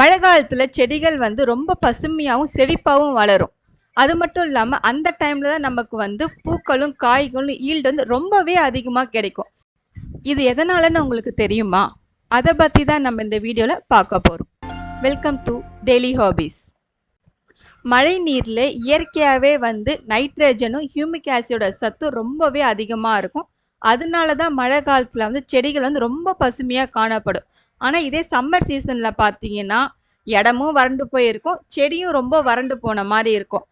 மழை காலத்தில் செடிகள் வந்து ரொம்ப பசுமையாகவும் செழிப்பாகவும் வளரும். அது மட்டும் இல்லாமல் அந்த டைமில் தான் நமக்கு வந்து பூக்களும் காய்களும் ஈல்டு வந்து ரொம்பவே அதிகமாக கிடைக்கும். இது எதனாலன்னு உங்களுக்கு தெரியுமா? அதை பற்றி தான் நம்ம இந்த வீடியோவில் பார்க்க போகிறோம் வெல்கம் டு டெய்லி ஹாபீஸ் மழை நீரில் இயற்கையாகவே வந்து நைட்ரஜனும் ஹியூமிக் ஆசிடோட சத்து ரொம்பவே அதிகமாக இருக்கும். அதனால தான் மழை காலத்தில் வந்து செடிகள் வந்து ரொம்ப பசுமையாக காணப்படும். ஆனால் இதே சம்மர் சீசனில் பார்த்தீங்கன்னா இடமும் வறண்டு போயிருக்கும் செடியும் ரொம்ப வறண்டு போன மாதிரி இருக்கும்.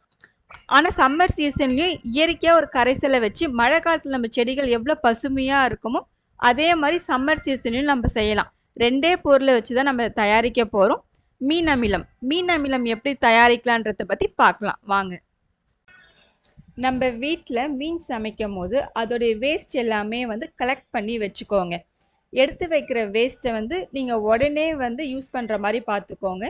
ஆனால் சம்மர் சீசன்லேயும் இயற்கையாக ஒரு கரைசலை வச்சு மழை காலத்தில் நம்ம செடிகள் எவ்வளோ பசுமையாக இருக்குமோ அதே மாதிரி சம்மர் சீசன்லையும் நம்ம செய்யலாம். ரெண்டே பொருளை வச்சு தான் நம்ம தயாரிக்க போகிறோம் மீன் அமிலம். மீன் அமிலம் எப்படி தயாரிக்கலான்றதை பற்றி பார்க்கலாம் வாங்க. நம்ம வீட்டில் மீன் சமைக்கும் போது அதோடைய வேஸ்ட் எல்லாமே வந்து கலெக்ட் பண்ணி வச்சுக்கோங்க. எடுத்து வைக்கிற வேஸ்ட்டை வந்து நீங்கள் உடனே வந்து யூஸ் பண்ணுற மாதிரி பார்த்துக்கோங்க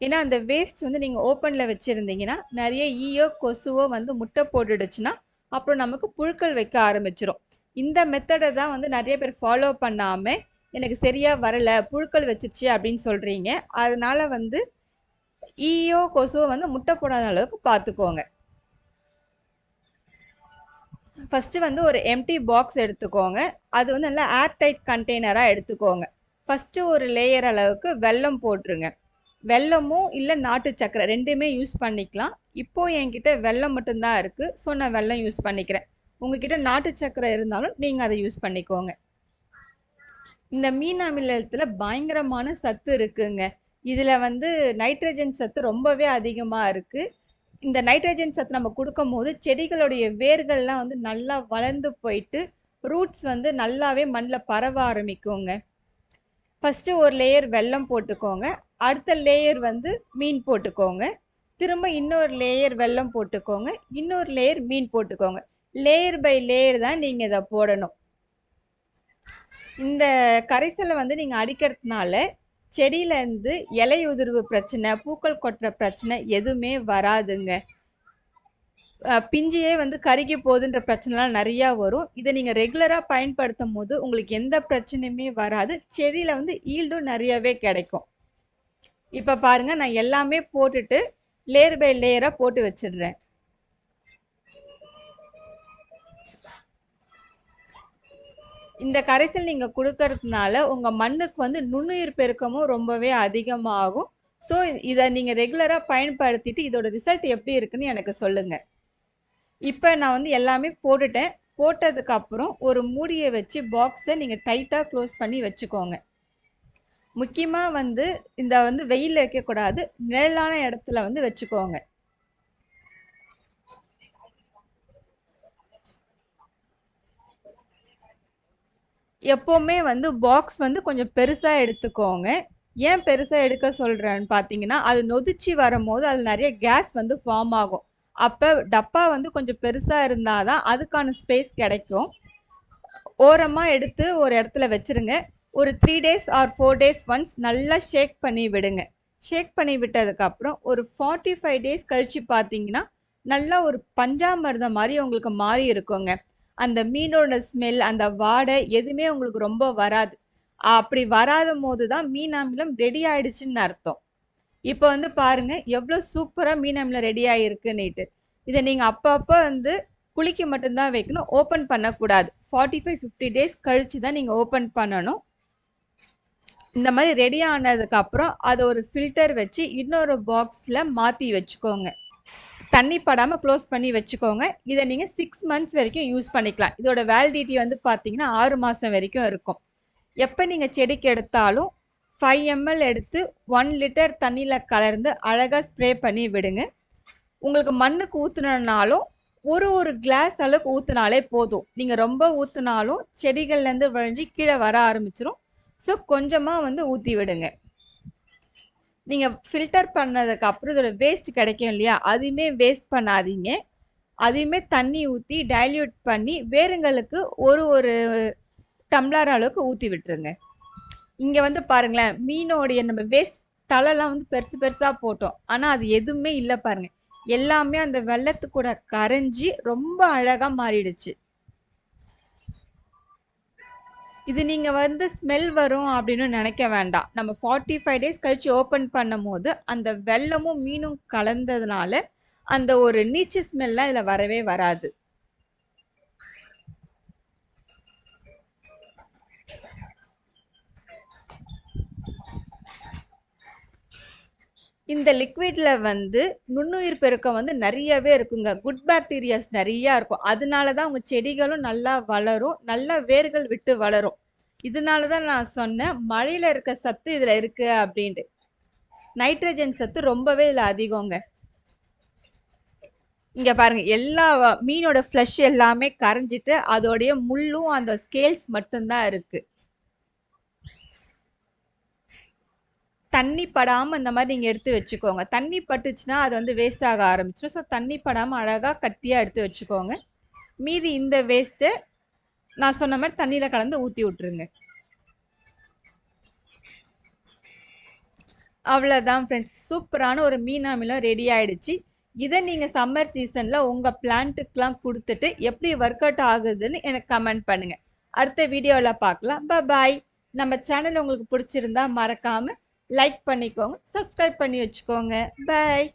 ஏன்னா அந்த வேஸ்ட் வந்து நீங்கள் ஓப்பனில் வச்சுருந்தீங்கன்னா நிறைய ஈயோ கொசுவோ வந்து முட்டை போட்டுடுச்சுன்னா அப்புறம் நமக்கு புழுக்கள் வைக்க ஆரம்பிச்சிரும். இந்த மெத்தடை தான் வந்து நிறைய பேர் ஃபாலோ பண்ணாமல் எனக்கு சரியாக வரலை புழுக்கள் வச்சிருச்சு அப்படின்னு சொல்கிறீங்க அதனால் வந்து ஈயோ கொசுவோ வந்து முட்டை போடாத அளவுக்கு பார்த்துக்கோங்க ஃபஸ்ட்டு வந்து ஒரு எம்டி பாக்ஸ் எடுத்துக்கோங்க. அது வந்து நல்லா ஏர்டைட் கண்டெய்னராக எடுத்துக்கோங்க. ஃபஸ்ட்டு ஒரு லேயர் அளவுக்கு வெல்லம் போட்டுருங்க. வெல்லமும் இல்லை நாட்டு சக்கரை ரெண்டுமே யூஸ் பண்ணிக்கலாம். இப்போது என்கிட்ட வெல்லம் மட்டும்தான் இருக்குது ஸோ நான் வெல்லம் யூஸ் பண்ணிக்கிறேன். உங்ககிட்ட நாட்டு சக்கரை இருந்தாலும் நீங்கள் அதை யூஸ் பண்ணிக்கோங்க. இந்த மீன் அமிலத்தில் பயங்கரமான சத்து இருக்குங்க. இதில் வந்து நைட்ரஜன் சத்து ரொம்பவே அதிகமாக இருக்குது இந்த நைட்ரஜன் சத்து நம்ம கொடுக்கும் போது செடிகளுடைய வேர்கள்லாம் வந்து நல்லா வளர்ந்து போயிட்டு ரூட்ஸ் வந்து நல்லாவே மண்ணில் பரவ ஆரம்பிக்குங்க. ஃபஸ்ட்டு ஒரு லேயர் வெல்லம் போட்டுக்கோங்க. அடுத்த லேயர் வந்து மீன் போட்டுக்கோங்க. திரும்ப இன்னொரு லேயர் வெல்லம் போட்டுக்கோங்க. இன்னொரு லேயர் மீன் போட்டுக்கோங்க. லேயர் பை லேயர் தான் நீங்கள் இதை போடணும். இந்த கரைசலை வந்து நீங்கள் அடிக்கிறதுனால செடியிலேருந்து இலை உதிர்வு பிரச்சனை பூக்கள் கொட்டுற பிரச்சனை எதுவுமே வராதுங்க. பிஞ்சியே வந்து கருகி போகுதுன்ற பிரச்சனைலாம் நிறையா வரும். இதை நீங்கள் ரெகுலராக பயன்படுத்தும் போது உங்களுக்கு எந்த பிரச்சனையுமே வராது. செடியில் வந்து ஈல்டும் நிறையவே கிடைக்கும். இப்போ பாருங்கள் நான் எல்லாமே போட்டுட்டு லேயர் பை லேயராக போட்டு வச்சிடுறேன். இந்த கரைசல் நீங்கள் கொடுக்கறதுனால உங்கள் மண்ணுக்கு வந்து நுண்ணுயிர் பெருக்கமும் ரொம்பவே அதிகமாகும். ஸோ இதை நீங்கள் ரெகுலராக பயன்படுத்திட்டு இதோட ரிசல்ட் எப்படி இருக்குன்னு எனக்கு சொல்லுங்கள் இப்போ நான் வந்து எல்லாமே போட்டுட்டேன். போட்டதுக்கப்புறம் ஒரு மூடியை வச்சு பாக்ஸை நீங்கள் டைட்டாக க்ளோஸ் பண்ணி வச்சுக்கோங்க. முக்கியமாக வந்து இந்த வந்து வெயிலில் வைக்கக்கூடாது. நிழலான இடத்துல வந்து வச்சுக்கோங்க. எப்போவுமே வந்து பாக்ஸ் வந்து கொஞ்சம் பெருசாக எடுத்துக்கோங்க. ஏன் பெருசாக எடுக்க சொல்கிறேன்னு பார்த்தீங்கன்னா அது நொதிச்சு வரும்போது அது நிறைய கேஸ் வந்து ஃபார்ம் ஆகும். அப்போ டப்பா வந்து கொஞ்சம் பெருசாக இருந்தால் தான் அதுக்கான ஸ்பேஸ் கிடைக்கும். ஓரமாக எடுத்து ஒரு இடத்துல வச்சுருங்க. ஒரு three days or four days once நல்லா ஷேக் பண்ணி விடுங்க. ஷேக் பண்ணி விட்டதுக்கப்புறம் ஒரு ஃபார்ட்டி ஃபைவ் டேஸ் கழித்து பார்த்தீங்கன்னா நல்லா ஒரு பஞ்சாமிரதம் மாதிரி உங்களுக்கு மாறி இருக்குங்க. அந்த மீனோட ஸ்மெல் அந்த வாடை எதுவுமே உங்களுக்கு ரொம்ப வராது. அப்படி வராத போது தான் மீன் அமிலம் ரெடி ஆயிடுச்சுன்னு அர்த்தம். இப்போ வந்து பாருங்க எவ்வளோ சூப்பராக மீன் அமிலம் ரெடி ஆகிருக்குன்னுட்டு இதை நீங்கள் அப்பப்போ வந்து குளிக்க மட்டும்தான் வைக்கணும் ஓப்பன் பண்ணக்கூடாது. ஃபார்ட்டி ஃபைவ் ஃபிஃப்டி டேஸ் கழித்து தான் நீங்கள் ஓப்பன் பண்ணணும். இந்த மாதிரி ரெடி ஆனதுக்கப்புறம் அதை ஒரு ஃபில்டர் வச்சு இன்னொரு பாக்ஸில் மாற்றி வச்சுக்கோங்க. தண்ணி படாமல் க்ளோஸ் பண்ணி வச்சுக்கோங்க. இதை நீங்கள் சிக்ஸ் மந்த்ஸ் வரைக்கும் யூஸ் பண்ணிக்கலாம். இதோட வேலிடிட்டி வந்து பார்த்தீங்கன்னா ஆறு மாதம் வரைக்கும் இருக்கும். எப்போ நீங்கள் செடிக்கு எடுத்தாலும் ஃபைவ் எம்எல் எடுத்து ஒன் லிட்டர் தண்ணியில் கலர்ந்து அழகாக ஸ்ப்ரே பண்ணி விடுங்க. உங்களுக்கு மண்ணுக்கு ஊற்றுனாலும் ஒரு ஒரு கிளாஸ் அளவுக்கு ஊற்றினாலே போதும். நீங்கள் ரொம்ப ஊற்றினாலும் செடிகள்லேருந்து வழிஞ்சு கீழே வர ஆரம்பிச்சிரும். ஸோ கொஞ்சமாக வந்து ஊற்றி விடுங்க. நீங்கள் ஃபில்டர் பண்ணதுக்கு அப்புறம் இதோட வேஸ்ட் கிடைக்கும் இல்லையா? அதையுமே வேஸ்ட் பண்ணாதீங்க. அதையுமே தண்ணி ஊற்றி டைல்யூட் பண்ணி வேருங்களுக்கு ஒரு ஒரு டம்ளர் அளவுக்கு ஊற்றி விட்டுருங்க. இங்கே வந்து பாருங்களேன் மீனோடைய நம்ம வேஸ்ட் தலைலாம் வந்து பெருசு பெருசாக போட்டோம். ஆனால் அது எதுவுமே இல்லை பாருங்கள் எல்லாமே அந்த வெள்ளத்து கூட கரைஞ்சி ரொம்ப அழகாக மாறிடுச்சு. இது நீங்கள் வந்து ஸ்மெல் வரும் அப்படின்னு நினைக்க வேண்டாம். நம்ம 45 டேஸ் கழிச்சு ஓப்பன் பண்ணும்போது, அந்த வெள்ளமும் மீனும் கலந்ததுனால, அந்த ஒரு நீச்சு ஸ்மெல்லாம் இதில் வரவே வராது. இந்த லிக்விடில் வந்து நுண்ணுயிர் பெருக்கம் வந்து நிறையவே இருக்குங்க. குட் பாக்டீரியாஸ் நிறையா இருக்கும். அதனால தான் உங்கள் செடிகளும் நல்லா வளரும். நல்லா வேர்கள் விட்டு வளரும். இதனால தான் நான் சொன்னேன், மழையில் இருக்க சத்து இதில் இருக்குது அப்படின்ட்டு நைட்ரஜன் சத்து ரொம்பவே இதில் அதிகங்க. இங்கே பாருங்கள் எல்லா மீனோட ஃப்ளஷ் எல்லாமே கரைஞ்சிட்டு, அதோடைய முள்ளும், அந்த ஸ்கேல்ஸ் மட்டும்தான் இருக்குது தண்ணி படாமல் இந்த மாதிரி நீங்கள் எடுத்து வச்சுக்கோங்க. தண்ணி பட்டுச்சுன்னா, அது வந்து வேஸ்ட் ஆக ஆரம்பிச்சிடும் ஸோ தண்ணி படாமல் அழகாக கட்டியாக எடுத்து வச்சுக்கோங்க. மீதி இந்த வேஸ்ட்டு நான் சொன்ன மாதிரி தண்ணியில் கலந்து ஊற்றி விட்டுருங்க. அவ்வளோதான் ஃப்ரெண்ட்ஸ். சூப்பரான ஒரு மீன் அமிலம் ரெடி ஆகிடுச்சு இதை நீங்கள் சம்மர் சீசனில் உங்கள் பிளான்ட்டுக்கெலாம் கொடுத்துட்டு எப்படி ஒர்க் அவுட் ஆகுதுன்னு எனக்கு கமெண்ட் பண்ணுங்கள் அடுத்த வீடியோவில் பார்க்கலாம். பாய் நம்ம சேனல் உங்களுக்கு பிடிச்சிருந்தா மறக்காமல் லைக் பண்ணிக்கோங்க. சப்ஸ்கிரைப் பண்ணி வச்சுக்கோங்க. பாய்.